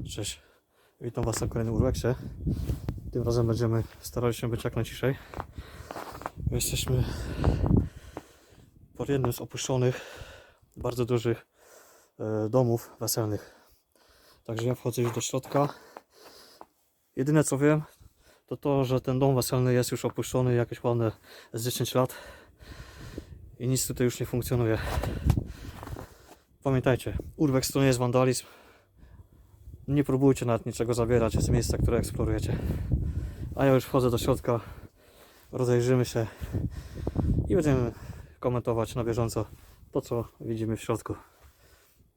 Cześć, witam Was na kolejnym Urweksie. Tym razem będziemy starali się być jak najciszej. Jesteśmy pod jednym z opuszczonych, bardzo dużych e, domów weselnych. Także ja wchodzę już do środka. Jedyne co wiem, to to, że ten dom weselny jest już opuszczony jakieś ładne z 10 lat i nic tutaj już nie funkcjonuje. Pamiętajcie, Urbex to nie jest wandalizm. Nie próbujcie nawet niczego zabierać z miejsca, które eksplorujecie. A ja już wchodzę do środka, rozejrzymy się i będziemy komentować na bieżąco to, co widzimy w środku.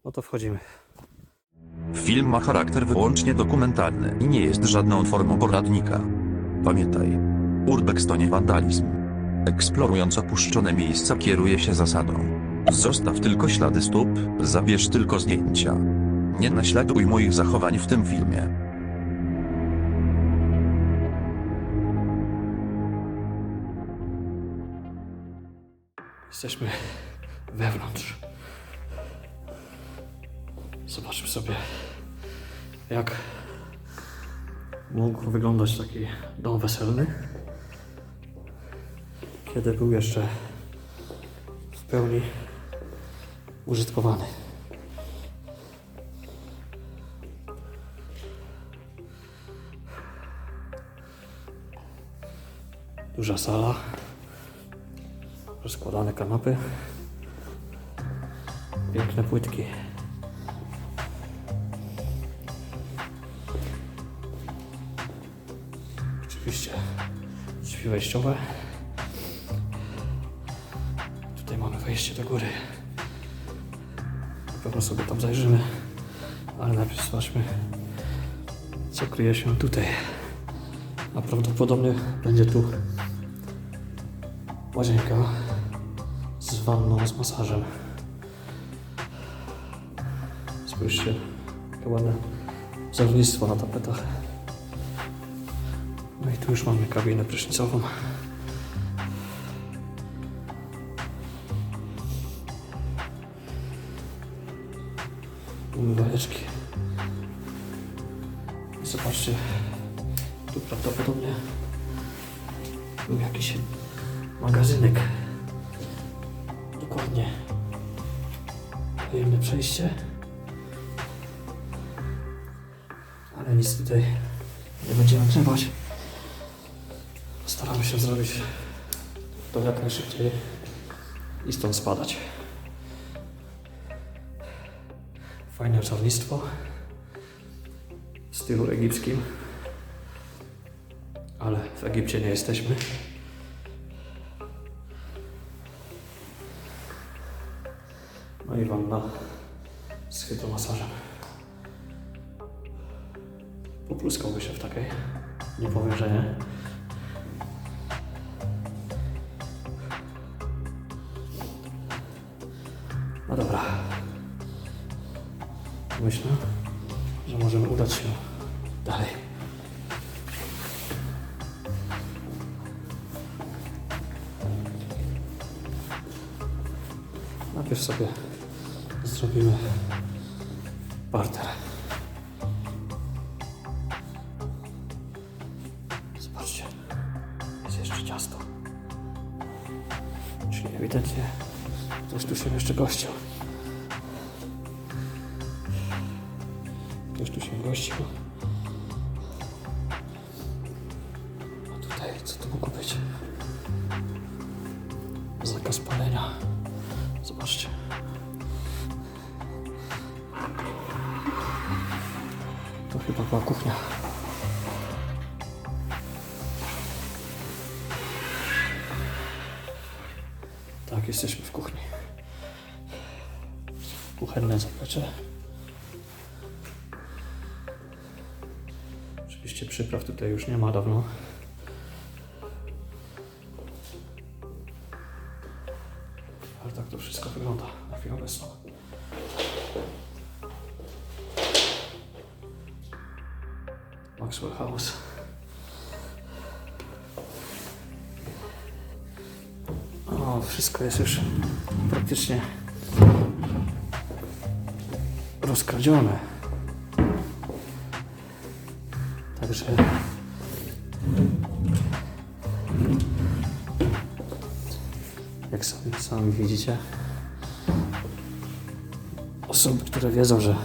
No to wchodzimy. Film ma charakter wyłącznie dokumentalny i nie jest żadną formą poradnika. Pamiętaj. Urbex to nie wandalizm. Eksplorując opuszczone miejsca kieruje się zasadą. Zostaw tylko ślady stóp, zabierz tylko zdjęcia. Nie naśladuj moich zachowań w tym filmie. Jesteśmy wewnątrz. Zobaczmy sobie, jak mógł wyglądać taki dom weselny, kiedy był jeszcze w pełni użytkowany. Duża sala, rozkładane kanapy, piękne płytki. Oczywiście drzwi wejściowe. Tutaj mamy wejście do góry. Na pewno sobie tam zajrzymy, ale najpierw zobaczmy, co kryje się tutaj. A prawdopodobnie będzie tu łazienka z wanną, z masażem. Spójrzcie, jakie ładne wzornictwo na tapetach. No i tu już mamy kabinę prysznicową. Umywaleczki. Zobaczcie, tu prawdopodobnie był jakiś magazynek. Dokładnie. Tajemne przejście. Ale nic tutaj nie będziemy grzebać. Staramy się zrobić to jak najszybciej i stąd spadać. Fajne czarnictwo w stylu egipskim, ale w Egipcie nie jesteśmy. No i wanna z hydromasażem. Popluskałby się w takiej. Nie powiem, że nie. No dobra. Myślę, że możemy udać się dalej. Najpierw sobie zrobimy parter. Zobaczcie, jest jeszcze ciasto. Czyli ewidentnie ktoś tu się jeszcze gościł. Ktoś tu się gościł. A tutaj, co to mogło być? Zakaz palenia. Zobaczcie. To chyba była kuchnia. Tak, jesteśmy w kuchni. Kuchenne zaplecze. Oczywiście przypraw tutaj już nie ma dawno. Praktycznie rozkradzione. Także jak sami, sami widzicie, osoby, które wiedzą, że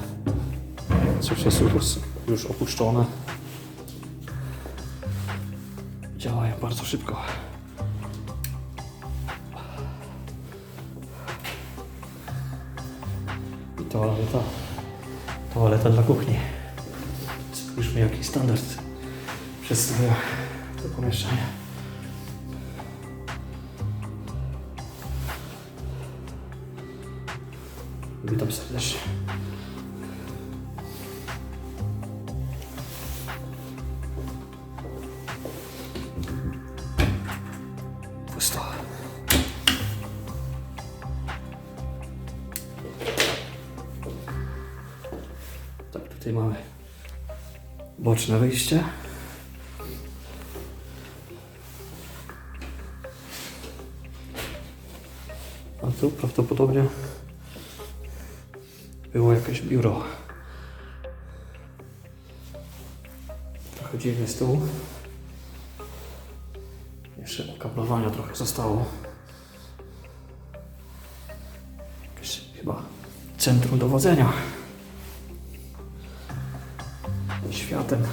coś jest już, opuszczone, działają bardzo szybko. Toaleta, toaleta dla kuchni. Spójrzmy jaki standard przedstawia to pomieszczenie. Witam serdecznie. Tutaj mamy boczne wyjście. A tu prawdopodobnie było jakieś biuro. Trochę dziwny stół. Jeszcze okablowania trochę zostało. Jakieś chyba centrum dowodzenia. Światem.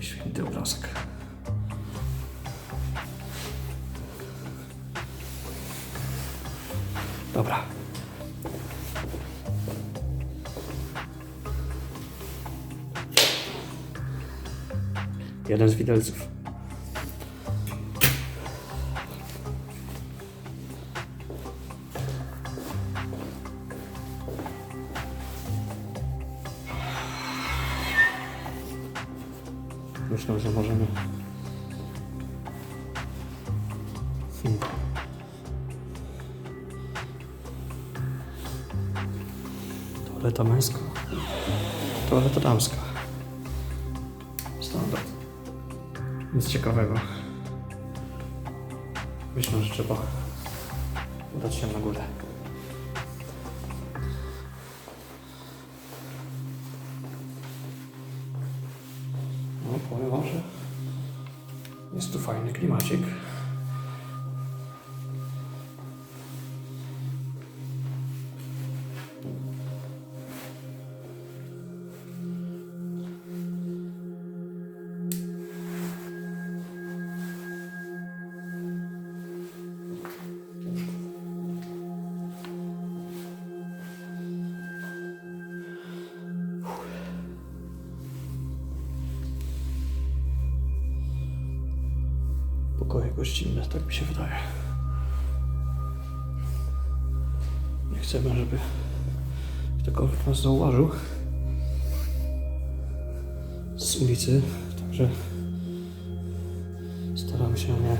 Święty obrazek. Dobra. Jeden z widelców. Myślę, że możemy. Hmm. Toaleta męska. Toaleta damska. Standard. Nic ciekawego. Myślę, że trzeba udać się na górę. No, powiem wam, że jest tu fajny klimacik. Gościnne, tak mi się wydaje. Nie chcemy, żeby ktokolwiek nas zauważył z ulicy, także staramy się nie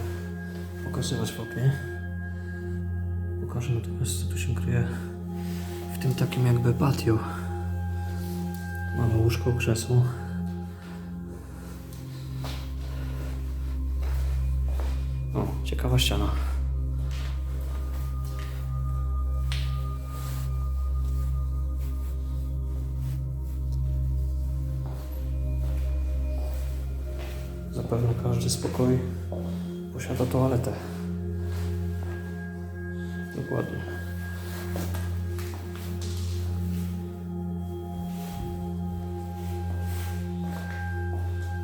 pokazywać w oknie. Pokażę natomiast, co tu się kryje w tym takim jakby patio. Mamy łóżko, krzesło. Ciekawa ściana. Zapewne każdy spokój posiada toaletę. Dokładnie.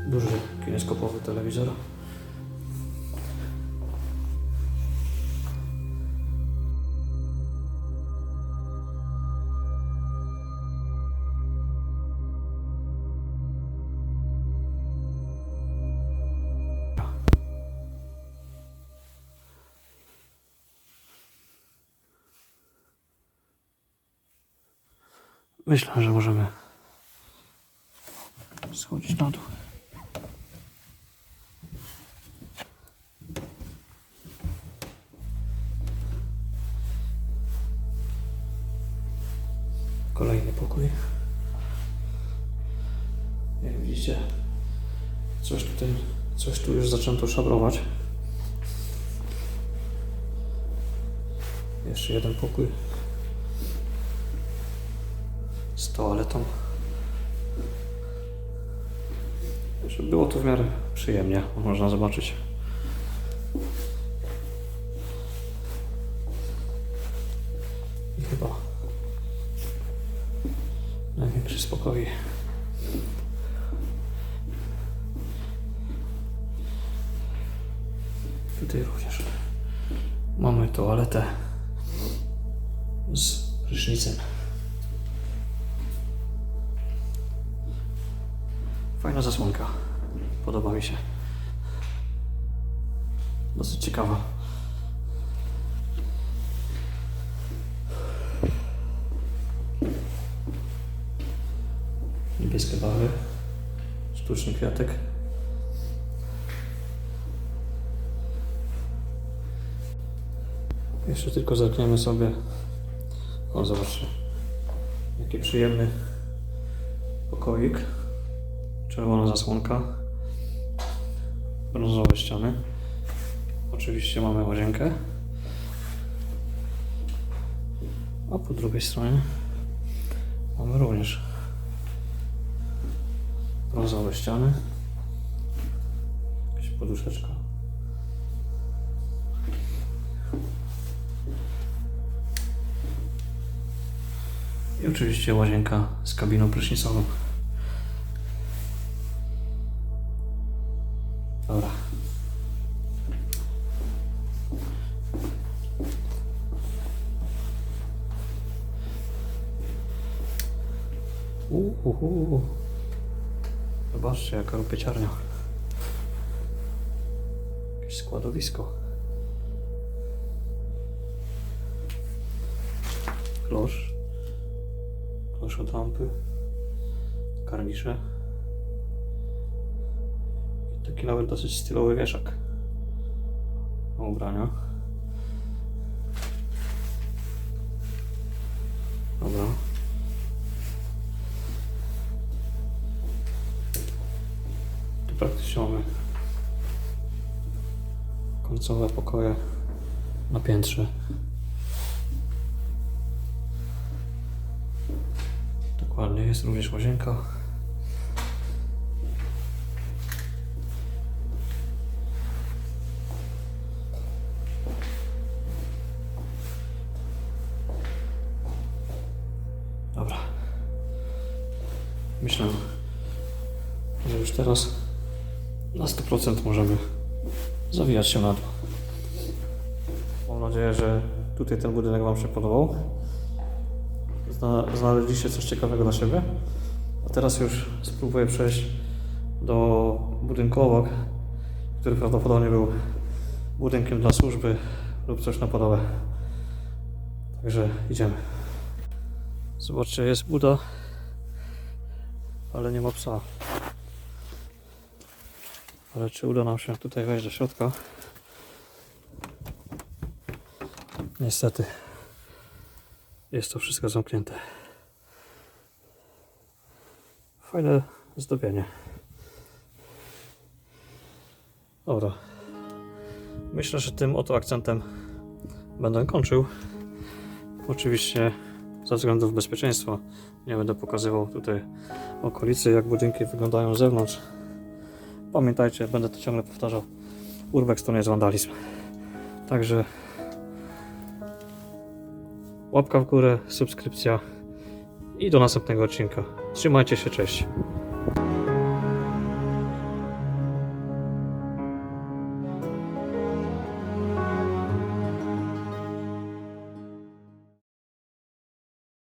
Duży kineskopowy telewizor. Myślę, że możemy schodzić na dół. Kolejny pokój. Jak widzicie, coś tutaj, coś tu już zaczęto szabrować. Jeszcze jeden pokój toaletą. Żeby było to w miarę przyjemnie, można zobaczyć. I chyba największy spokój. Tutaj również mamy toaletę z prysznicem. Fajna zasłonka. Podoba mi się. Dosyć ciekawa. Niebieskie barwy. Sztuczny kwiatek. Jeszcze tylko zerkniemy sobie. O, zobaczcie. Jaki przyjemny pokoik. Czerwona zasłonka. Brązowe ściany. Oczywiście mamy łazienkę. A po drugiej stronie mamy również brązowe ściany. Jakaś poduszeczka. I oczywiście łazienka z kabiną prysznicową. Dobra. Uhuhu. Zobaczcie, jaka rupieciarnia. Jakieś składowisko. Klosz. Klosz od lampy. Karnisze. Taki nawet dosyć stylowy wieszak. Do ubrania. Dobra. Tu praktycznie mamy końcowe pokoje na piętrze. Dokładnie, jest również łazienka. 10% możemy zawijać się na dół. Mam nadzieję, że tutaj ten budynek Wam się podobał. Zna znaleźliście coś ciekawego dla siebie. A teraz już spróbuję przejść do budynku obok, który prawdopodobnie był budynkiem dla służby lub coś na podobne. Także idziemy. Zobaczcie, jest Buda, ale nie ma psa. Ale czy uda nam się tutaj wejść do środka? Niestety. Jest to wszystko zamknięte. Fajne zdobienie. Dobra. Myślę, że tym oto akcentem będę kończył. Oczywiście ze względów bezpieczeństwa nie będę pokazywał tutaj okolicy, jak budynki wyglądają z zewnątrz. Pamiętajcie, będę to ciągle powtarzał. Urbex to nie jest wandalizm. Także łapka w górę, subskrypcja i do następnego odcinka. Trzymajcie się, cześć.